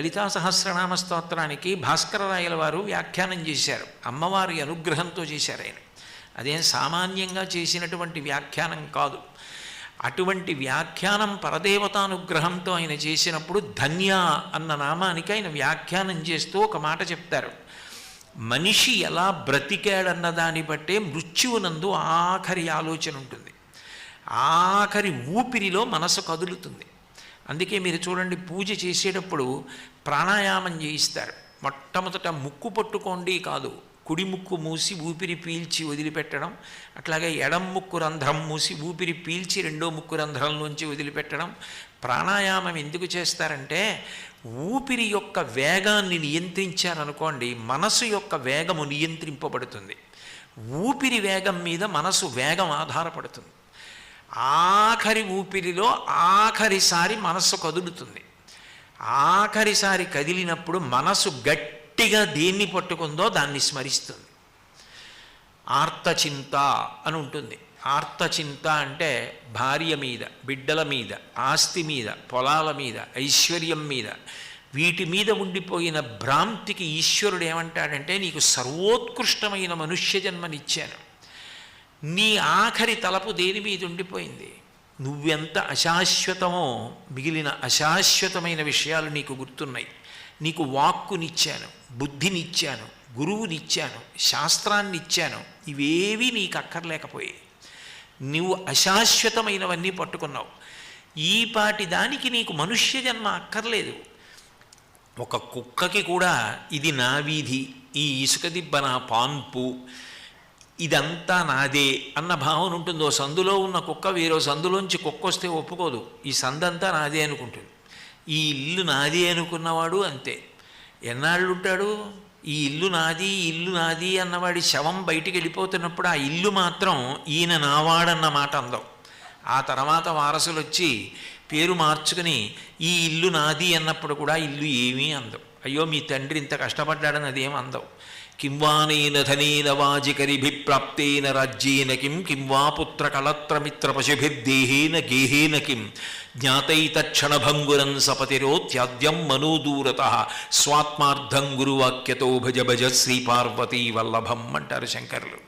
లలితా సహస్రనామ స్తోత్రానికి భాస్కరరాయల వారు వ్యాఖ్యానం చేశారు. అమ్మవారి అనుగ్రహంతో చేశారు ఆయన. అదేం సామాన్యంగా చేసినటువంటి వ్యాఖ్యానం కాదు. అటువంటి వ్యాఖ్యానం పరదేవతానుగ్రహంతో ఆయన చేసినప్పుడు ధన్య అన్న నామానికి ఆయన వ్యాఖ్యానం చేస్తూ ఒక మాట చెప్తారు. మనిషి ఎలా బ్రతికాడన్న దాన్ని బట్టే మృత్యువునందు ఆఖరి ఆలోచన ఉంటుంది. ఆఖరి ఊపిరిలో మనసు కదులుతుంది. అందుకే మీరు చూడండి పూజ చేసేటప్పుడు ప్రాణాయామం చేయిస్తారు. మొట్టమొదట ముక్కు పట్టుకోండి కాదు కుడి ముక్కు మూసి ఊపిరి పీల్చి వదిలిపెట్టడం అట్లాగే ఎడం ముక్కు రంధ్రం మూసి ఊపిరి పీల్చి రెండో ముక్కు రంధ్రంలోంచి వదిలిపెట్టడం. ప్రాణాయామం ఎందుకు చేస్తారంటే ఊపిరి యొక్క వేగాన్ని నియంత్రించారనుకోండి మనసు యొక్క వేగము నియంత్రింపబడుతుంది. ఊపిరి వేగం మీద మనసు వేగం ఆధారపడుతుంది. ఆఖరి ఊపిరిలో ఆఖరిసారి మనస్సు కదులుతుంది. ఆఖరిసారి కదిలినప్పుడు మనసు గట్టిగా దేన్ని పట్టుకుందో దాన్ని స్మరిస్తుంది. ఆర్తచింత అని ఉంటుంది. ఆర్తచింత అంటే భార్య మీద బిడ్డల మీద ఆస్తి మీద పొలాల మీద ఐశ్వర్యం మీద. వీటి మీద ఉండిపోయిన భ్రాంతికి ఈశ్వరుడు ఏమంటాడంటే నీకు సర్వోత్కృష్టమైన మనుష్య జన్మనిచ్చాను. నీ ఆఖరి తలపు దేని మీద ఉండిపోయింది? నువ్వెంత అశాశ్వతమో మిగిలిన అశాశ్వతమైన విషయాలు నీకు గుర్తున్నాయి. నీకు వాక్కునిచ్చాను బుద్ధినిచ్చాను గురువునిచ్చాను శాస్త్రాన్ని ఇచ్చాను ఇవేవీ నీకు అక్కర్లేకపోయాయి నువ్వు అశాశ్వతమైనవన్నీ పట్టుకున్నావు. ఈ పాటి దానికి నీకు మనుష్య జన్మ అక్కర్లేదు. ఒక కుక్కకి కూడా ఇది నా వీధి. ఈ ఇసుక దిబ్బ నా పాన్పు. ఇదంతా నాదే అన్న భావన ఉంటుంది ఓ సందులో ఉన్న కుక్క వేరో సందులోంచి కుక్క వస్తే ఒప్పుకోదు. ఈ సందంతా నాదే అనుకుంటుంది. ఈ ఇల్లు నాది అనుకున్నవాడు అంతే. ఎన్నాళ్ళు ఉంటాడు ఈ ఇల్లు నాది ఇల్లు నాది అన్నవాడి శవం బయటికి వెళ్ళిపోతున్నప్పుడు ఆ ఇల్లు మాత్రం ఈయన నావాడన్న మాట అందం. ఆ తర్వాత వారసులు వచ్చి పేరు మార్చుకుని ఈ ఇల్లు నాది అన్నప్పుడు కూడా ఇల్లు ఏమీ అందం. అయ్యో మీ తండ్రి ఇంత కష్టపడ్డాడని అదేం అందం. కింవానేన ధనేన వాజికరిభిప్రాప్తేన రాజ్యేన కిం కిం వా పుత్ర కళత్రమిత్ర పశుభిర్దేహేన గేహేన కిం జ్ఞాతైతక్షణభంగురం సపతిరో త్యాద్యం మనోదూరత స్వాత్మార్థం గురువాక్యతో భజ భజ శ్రీ పార్వతీ వల్లభం అంటారు శంకరులు